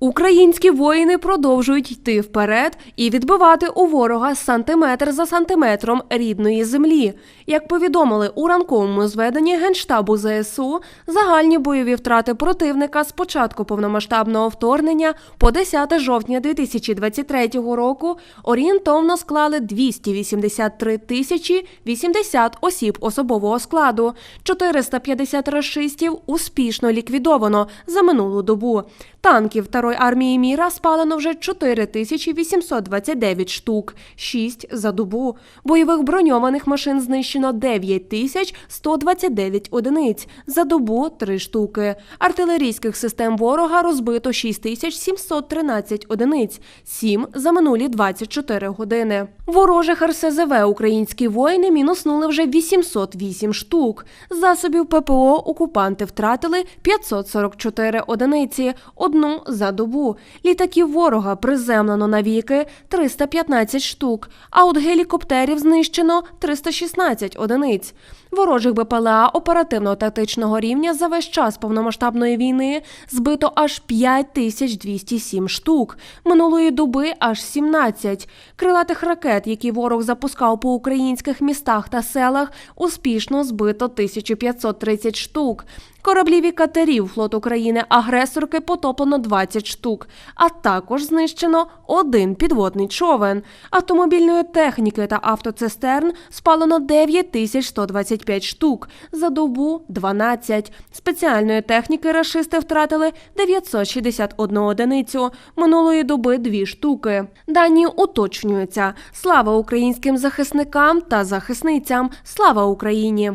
Українські воїни продовжують йти вперед і відбивати у ворога сантиметр за сантиметром рідної землі. Як повідомили у ранковому зведенні Генштабу ЗСУ, загальні бойові втрати противника з початку повномасштабного вторгнення по 10 жовтня 2023 року орієнтовно склали 283 тисячі 80 осіб особового складу, 450 рашистів успішно ліквідовано за минулу добу. Танків Второї армії міра спалено вже 4829 штук, 6 за добу. Бойових броньованих машин знищено 9129 одиниць, за добу 3 штуки. Артилерійських систем ворога розбито 6713 одиниць, 7 за минулі 24 години. Ворожих РСЗВ українські воїни мінуснули вже 808 штук. Засобів ППО окупанти втратили 544 одиниці, одну за добу. Літаків ворога приземлено навіки 315 штук, а от гелікоптерів знищено 316 одиниць. Ворожих БПЛА оперативно-тактичного рівня за весь час повномасштабної війни збито аж 5207 штук. Минулої доби аж 17. Крилатих ракет, які ворог запускав по українських містах та селах, успішно збито 1530 штук. Кораблів і катерів флот України агресорки потоплено 20 штук, а також знищено один підводний човен. Автомобільної техніки та автоцистерн спалено 9125 штук, за добу 12. Спеціальної техніки рашисти втратили 961 одиницю, минулої доби 2 штуки. Дані уточнюються. Слава українським захисникам та захисницям! Слава Україні!